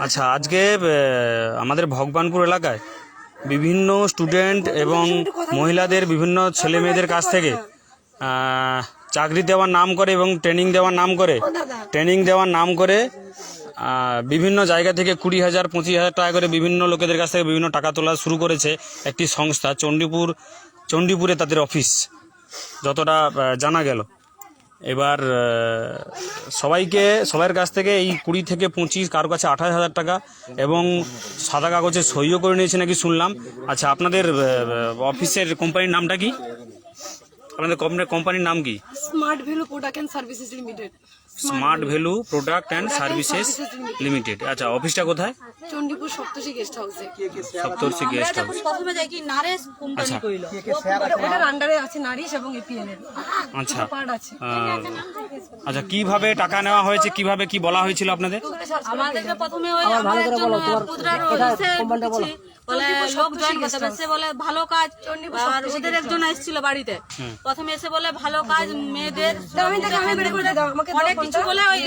আচ্ছা আজকে আমাদের ভগবানপুর এলাকায় বিভিন্ন স্টুডেন্ট এবং মহিলাদের বিভিন্ন ছেলে মেয়েদের কাছ থেকে চাকরি দেওয়ার নাম করে এবং ট্রেনিং দেওয়ার নাম করে ট্রেনিং দেওয়ার নাম করে বিভিন্ন জায়গা থেকে কুড়ি হাজার পঁচিশ হাজার টাকা করে বিভিন্ন লোকেদের কাছ থেকে বিভিন্ন টাকা তোলা শুরু করেছে একটি সংস্থা চণ্ডীপুর চণ্ডীপুরে তাদের অফিস যতটা জানা গেল। এবার সবাইকে সবার কাছ থেকে এই কুড়ি থেকে পঁচিশ, কারও কাছে আঠাশ হাজার টাকা এবং সাদা কাগজে সইও করে নিয়েছে নাকি শুনলাম। আচ্ছা আপনাদের অফিসের কোম্পানির নামটা কি? আপনাদের কোম্পানির নাম কি? Smart value product services limited. Smart value product and services limited আচ্ছা অফিসটা কোথায়? চণ্ডীপুর সপ্তর্ষি গেস্ট হাউসে সপ্তর্ষি গেস্ট হাউস প্রথমে যাই কি নারেশ কোম্পানি আচ্ছা। ওটার আন্ডারে আছে নারিশ এবং এপিএল এর আচ্ছা। পার্ট আছে। আচ্ছা কীভাবে টাকা নেওয়া হয়েছে কীভাবে কি বলা হয়েছিল আপনাদের? আমাদেরকে প্রথমে ওই আমার একজন পুত্রার বলে। সব জয়েন করতে হবে সে বলে ভালো কাজ। আর ওদের একজন এসেছিল বাড়িতে। প্রথমে এসে বলে ভালো কাজ মেয়েদের আমি তাকে আমি বের করে দাও আমাকে অনেক কিছু বলে ওই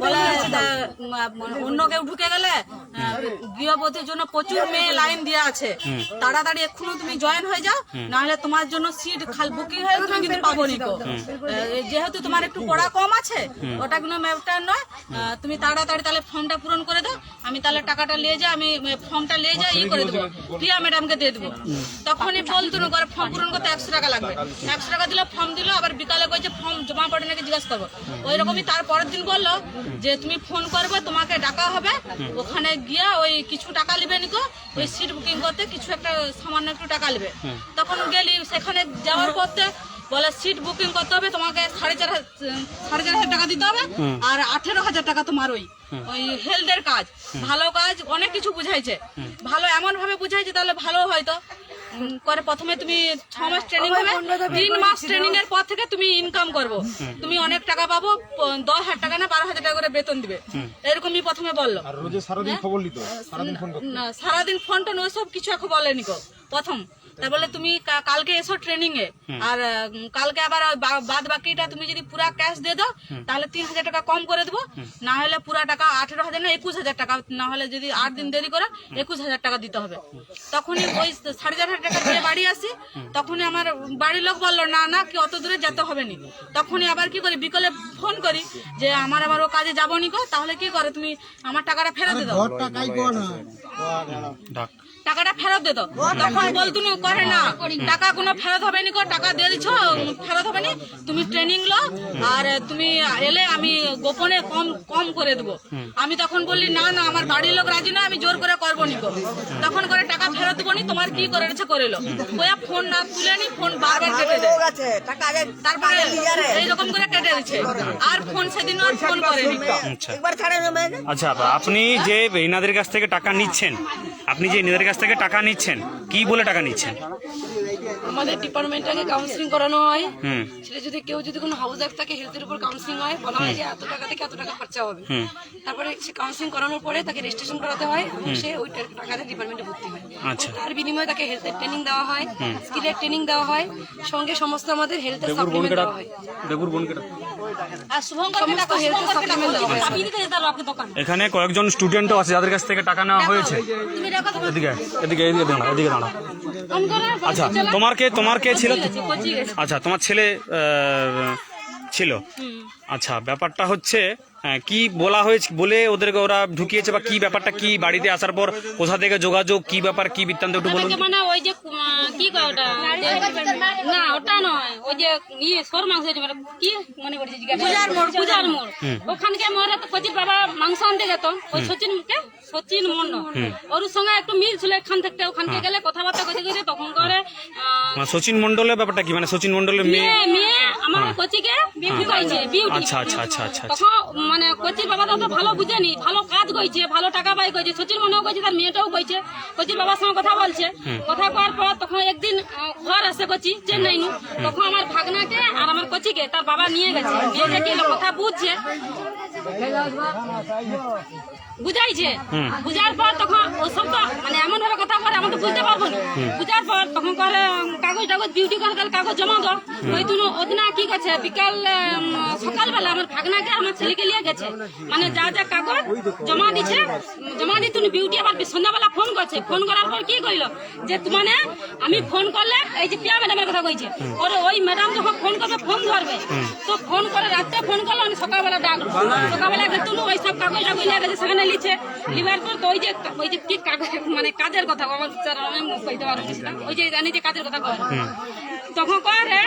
বলে আহ, অন্য কেউ ঢুকে গেলে গৃহবধূর জন্য প্রচুর মেয়ে লাইন দেওয়া আছে। তাড়াতাড়ি এক্ষুনি তুমি জয়েন হয়ে যাও নাহলে তোমার জন্য সিট খাল বুকিং হয়ে তুমি কিন্তু পাবো নি যেহেতু তোমার একটু পড়া কম আছে ওটা কোনো ম্যাপটা নয়। তুমি তাড়াতাড়ি তাহলে ফর্মটা পূরণ করে দাও আমি তাহলে টাকাটা নিয়ে যাই আমি ফর্মটা নিয়ে যাই ই করে দেবো। প্রিয়া ম্যাডামকে দিয়ে দেবো। তখনই বলতো না করে ফর্ম পূরণ করতে একশো টাকা লাগবে। একশো টাকা দিলে ফর্ম দিল আবার বিকালে কইছে ফর্ম জমা পড়ে নাকি জিজ্ঞাসা করব। ওই রকমই তার পরের দিন বলল যে তুমি ফোন করবে তোমাকে ডাকা হবে। ওখানে গিয়ে ওই কিছু টাকা নিবে নিকো ওই সিট বুকিং করতে কিছু একটা সামান্য একটু টাকা নেবে। তখন গেলি সেখানে যাওয়ার করতে বলে সিট বুকিং করতে হবে তোমাকে সাড়ে চার হাজার সাড়ে চার হাজার টাকা দিতে হবে আর আঠেরো হাজার টাকা তোমার ওই ওই হেলথের কাজ। ভালো কাজ অনেক কিছু বুঝাইছে। ভালো এমন ভাবে বুঝাইছে তাহলে ভালো হয়তো করে প্রথমে তুমি ছ মাস ট্রেনিং হবে তিন মাস ট্রেনিং এর পর থেকে তুমি ইনকাম করব। তুমি অনেক টাকা পাবো দশ হাজার টাকা না বারো হাজার টাকা করে বেতন দিবে। এরকমই প্রথমে বলল। সারাদিন সারাদিন ফোন টোন ওইসব কিছু এখন বলেনি কো প্রথম। তার বলে তুমি কালকে এসো ট্রেনিং এ। আর কালকে আবার বাদ বাকিটা তুমি যদি পুরা ক্যাশ দিয়ে দাও তাহলে তিন হাজার টাকা কম করে দেবো। না হলে পুরা টাকা আঠেরো হাজার না একুশ হাজার টাকা না হলে যদি আট দিন দেরি করে একুশ হাজার টাকা দিতে হবে। তখনই ওই সাড়ে চার হাজার টাকা দিয়ে বাড়ি আসি। তখনই আমার বাড়ির লোক বলল না না কি অত দূরে যেতে হবে নি। তখনই আবার কি করি বিকেলে ফোন করি যে আমার আবার ও কাজে যাব নি গো তাহলে কি করে? তুমি আমার টাকাটা ফেরত দিয়ে দাও। টাকাটা ফেরত দে তখন বলতো করে না। টাকা কোনো ফেরত হবে নি টাকা দিয়ে দিছ ফেরত হবে নি। তুমি ট্রেনিং লো আর তুমি এলে আমি গোপনে কম কম করে দেবো। আমি তখন বললি না না আমার বাড়ির লোক রাজি না আমি জোর করে করব নি তখন করে টাকা ফেরত দেবো নি তোমার কি করে ইচ্ছে করে লো ওয়া ফোন না তুলে নি ফোন বারবার কেটে দেয়। তারপরে এইরকম করে কেটে দিচ্ছে। আর ফোন সেদিন আর ফোন করেনি। আচ্ছা। আচ্ছা আপনি যে এনাদের কাছ থেকে টাকা নিচ্ছেন আপনি যে এনাদের কাছ থেকে টাকা নিচ্ছেন কি বলে টাকা নিচ্ছেন? আমাদের ডিপার্টমেন্ট থেকে কাউন্সিলিং করানো হয়। হুম। সেটা যদি কেউ যদি কোনো হাউস এক থাকে হেলথের উপর কাউন্সিলিং হয় বলা হয় যে এত টাকা থেকে এত টাকা খরচা হবে। তারপরে সে কাউন্সিলিং করানোর পরে তাকে রেজিস্ট্রেশন করাতে হয় এবং সে ওই টাকাতে ডিপার্টমেন্টে ভর্তি হয়। আচ্ছা। তার বিনিময়ে তাকে হেলথের ট্রেনিং দেওয়া হয় স্কিলের ট্রেনিং দেওয়া হয় সঙ্গে সমস্ত আমাদের হেলথের সাপ্লিমেন্ট দেওয়া হয়। দেবুর বোনকে ডাক। আর শুভঙ্করকে ডাকো শুভঙ্করকে ডাকো চাবি দিতে যেতে হবে আপনাকে দোকান। এখানে কয়েকজন স্টুডেন্টও আছে যাদের কাছ থেকে টাকা নেওয়া হয়েছে। এদিকে এদিকে এদিকে দাঁড়া এদিকে দাঁড়া আচ্ছা তোমার কে তোমার কে ছিল? আচ্ছা তোমার ছেলে আহ, ছিল। আচ্ছা ব্যাপারটা হচ্ছে হ্যাঁ, কি বলা হয়েছে বলে ওদেরকে ওরা ঢুকিয়েছে বা কি ব্যাপারটা কি বাড়িতে আসার পর কোথা থেকে যোগাযোগ কি ব্যাপার কি বৃত্তান্ত একটু বলুন। মানে ওই যে কি ওটা? না ওটা নয় ওই যে ইয়ে সর মাংস মানে কি মনে করছে পূজার মোড় পূজার মোড়। ওখানকে মোড়ে তো কচির বাবা মাংস আনতে যেত ওই সচিন ওর সঙ্গে একটু মিল ছিল এখান থেকে ওখানকে গেলে কথাবার্তা করতে করতে তখন করে সচিন মন্ডলের ব্যাপারটা কি? মানে সচিন মন্ডলের মেয়ে? মেয়ে আমার কচিকে বিউটি কইছে বিউটি আচ্ছা আচ্ছা আচ্ছা আচ্ছা আচ্ছা। মানে কচির বাবা তো ভালো বুঝেনি ভালো কাজ কইছে ভালো টাকা পাই কইছে সচিন মনেও কইছে তার মেয়েটাও কইছে কচির বাবার সঙ্গে কথা বলছে। কথা কওয়ার পর তখন একদিন ঘর আসে কচি চেন্নাই নু তখন আমার ভাগনাকে আর আমার কচিকে তার বাবা নিয়ে গেছে। নিয়ে গিয়ে কথা বুঝছে। বুঝাইছে। বুঝার পর তখন ওসব তো মানে এমন ভাবে কথা আমরা তো বুঝতে পারব না। বুঝার পর তখন করে কাগজ টাগজ বিউটি করে তাহলে কাগজ জমা দাও। ওই দিন ওদিনা কি করছে বিকাল সকালবেলা আমার ভাগনাকে আমার ছেলেকে নিয়ে গেছে। মানে যা যা কাগজ জমা উম, জমা দিয়ে তুমি বিউটি আবার সন্ধ্যাবেলা ফোন করছে। ফোন করার পর কি কইলো? যে মানে আমি ফোন করলে এই যে পিয়া ম্যাডামের কথা কইছে ওর ওই ম্যাডাম যখন ফোন করবে ফোন ধরবে। তো ফোন করে রাত্রে ফোন করল আমি সকালবেলা ডাকলো সকালবেলা তুমি ওই সব কাগজ টাগজ নিয়ে গেছে সেখানে লিখছে লিবার পর তো ওই যে ওই যে কি মানে কাজের কথা আমার আমি কইতে পারব না। ওই যে জানি যে কাজের কথা কয় তখন করে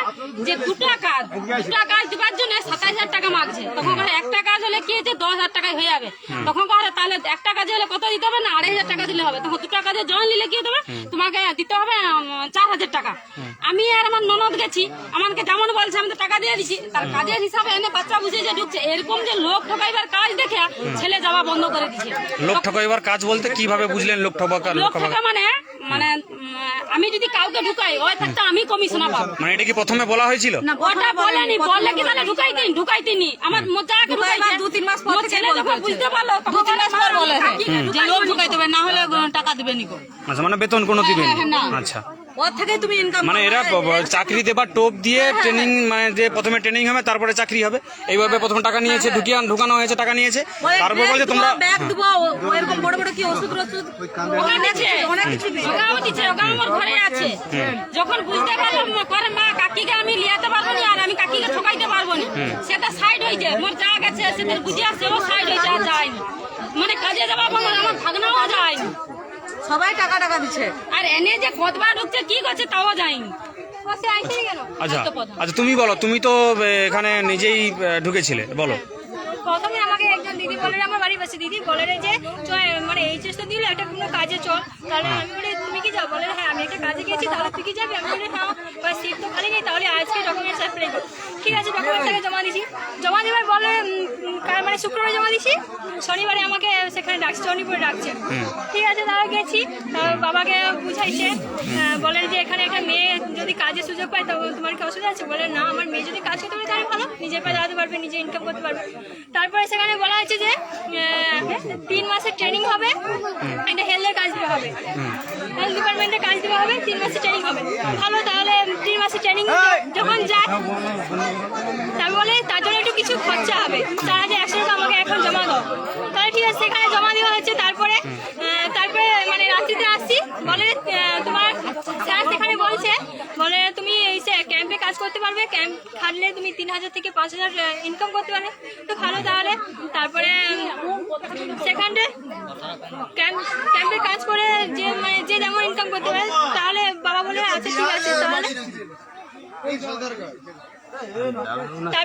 যে দুটা কাজ দুটা কাজ দিবার জন্য সাতাশ হাজার টাকা মাগছে। তখন করে একটা কাজ হলে কি হচ্ছে দশ হাজার টাকায় হয়ে যাবে। তখন করে তাহলে একটা কাজে হলে কত দিতে হবে না? আড়াই হাজার টাকা দিলে হবে। তখন দুটা কাজে জয়েন নিলে কি দেবে তোমাকে দিতে হবে চার হাজার টাকা। আমি আর আমার ননদ গেছি আমাকে যেমন বলছে আমি তো টাকা দিয়ে দিছি। তার কাজের হিসাবে এনে বাচ্চা বুঝে যে ঢুকছে। এরকম যে লোক ঠকাইবার কাজ দেখে ছেলে যাওয়া বন্ধ করে দিচ্ছে লোক ঠকাইবার কাজ বলতে কীভাবে বুঝলেন লোক ঠকাকা লোক ঠকা ঠকা মানে মানে আমি যদি কাউকে ঢুকাই ওই থাকতে আমি কমিশনা পাবো। মানে এটা কি প্রথমে বলা হয়েছিল? না, ওটা বলেনি বললে কি তাহলে ঢুকাই দিন ঢুকাই দিনি আমার মোজাকে ঢুকাই দিন দু তিন মাস পর ছেলে যখন বুঝতে পারল দু তিন মাস পর বলে হ্যাঁ, যে লোক ঢুকাই দেবে না হলে টাকা দিবে নিকো আচ্ছা মানে বেতন কোনো দিবেন। হ্যাঁ, না। আচ্ছা। ওর থেকে তুমি ইনকাম মানে এরা ব- ব- চাকরি দেবার টোপ দিয়ে ট্রেনিং মানে যে প্রথমে ট্রেনিং হবে তারপরে চাকরি হবে। এইভাবে প্রথমে টাকা নিয়েছে ঢুকিয়ে ঢুকানো হয়েছে টাকা নিয়েছে। তারপর বলছে তোমরা ব্যাগ দেবো ও- ও এরকম বড় বড় কি ওষুধ ওষুধ ওখানে অনেক কিছু দিচ্ছে আমার ঘরে আছে। যখন বুঝতে পারলাম করে মা কাকিকে আমি লিয়াতে পারব না আর আমি কাকিকে ঠকাইতে পারব না সেটা সাইড হয়েছে। মোর যা গেছে সেটা বুঝে আসছে ও সাইড হয়েছে আর যায়নি। মানে কাজে যাওয়ার পর আমার ভাগনাও যায়নি। সবাই টাকা টাকা দিচ্ছে। আর এনে যে খতবা ঢুকছে কি করছে তাও যায়নি। আচ্ছা আচ্ছা তুমি বলো তুমি তো এখানে নিজেই ঢুকেছিলে বলো। প্রথমে আমাকে একজন দিদি বলে আমার বাড়ি পাশে দিদি বলে রে যে মানে এইচএস তো দিল একটা কোনো কাজে চল। তাহলে আমি বলে তুমি কি যাও? বলে হ্যাঁ আমি একটা কাজে গেছি তাহলে তুই কি যাবি? আমি বলি হ্যাঁ বা সিট তো খালি নেই তাহলে আজকে ডকুমেন্টস অ্যাপ্লাই কর ঠিক আছে ডকুমেন্টসটাকে জমা দিছি। জমা দেওয়ার বলে মানে শুক্রবারে জমা দিছি। শনিবারে আমাকে সেখানে ডাকছে চণ্ডীপুরে ডাকছে। ঠিক আছে তাহলে গেছি। বাবাকে বুঝাইছে আহ, বলে যে এখানে একটা মেয়ে যদি কাজের সুযোগ পায় তখন তোমার কি অসুবিধা আছে? বলে না আমার মেয়ে যদি কাজ করতে পারে তাহলে ভালো। নিজের পায়ে দাঁড়াতে পারবে নিজে ইনকাম করতে পারবে। তারপরে সেখানে বলা হয়েছে যে তিন মাসের ট্রেনিং হবে, একটা হেলথের কাজ দেওয়া হবে। হেলথ ডিপার্টমেন্টের কাজ দেওয়া হবে, তিন মাসের ট্রেনিং হবে। ভালো, তাহলে তিন মাসের ট্রেনিং যখন যায় তার বলে তার জন্য একটু কিছু খরচা হবে। তার আগে একশো টাকা আমাকে এখন জমা দাও। তাহলে ঠিক আছে, সেখানে জমা দেওয়া হচ্ছে তারপরে তারপরে মানে রাত্রিতে আসছি, বলে তোমার স্যার সেখানে বলছে বলে তুমি এই ক্যাম্পে কাজ করতে পারবে, ক্যাম্প খাটলে তুমি তিন হাজার থেকে পাঁচ হাজার ইনকাম করতে পারবে। তো ভালো তাহলে। তারপরে সেখানে ক্যাম্প, ক্যাম্পে কাজ করে যে মানে যে যেমন ইনকাম করতে পারে, তাহলে বাবা বলে আচ্ছা ঠিক আছে, তাহলে আচ্ছা।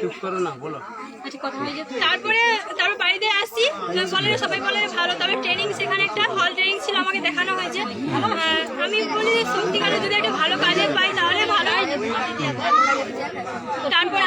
তারপরে, তারপর বাড়িতে আসছি। বলে, সবাই বলে ভালো। তবে ট্রেনিং সেখানে একটা হল ট্রেনিং ছিল, আমাকে দেখানো হয়েছে। আমি বলি সত্যিকারে যদি একটা ভালো কাজে পাই, তাহলে ভালো তারপর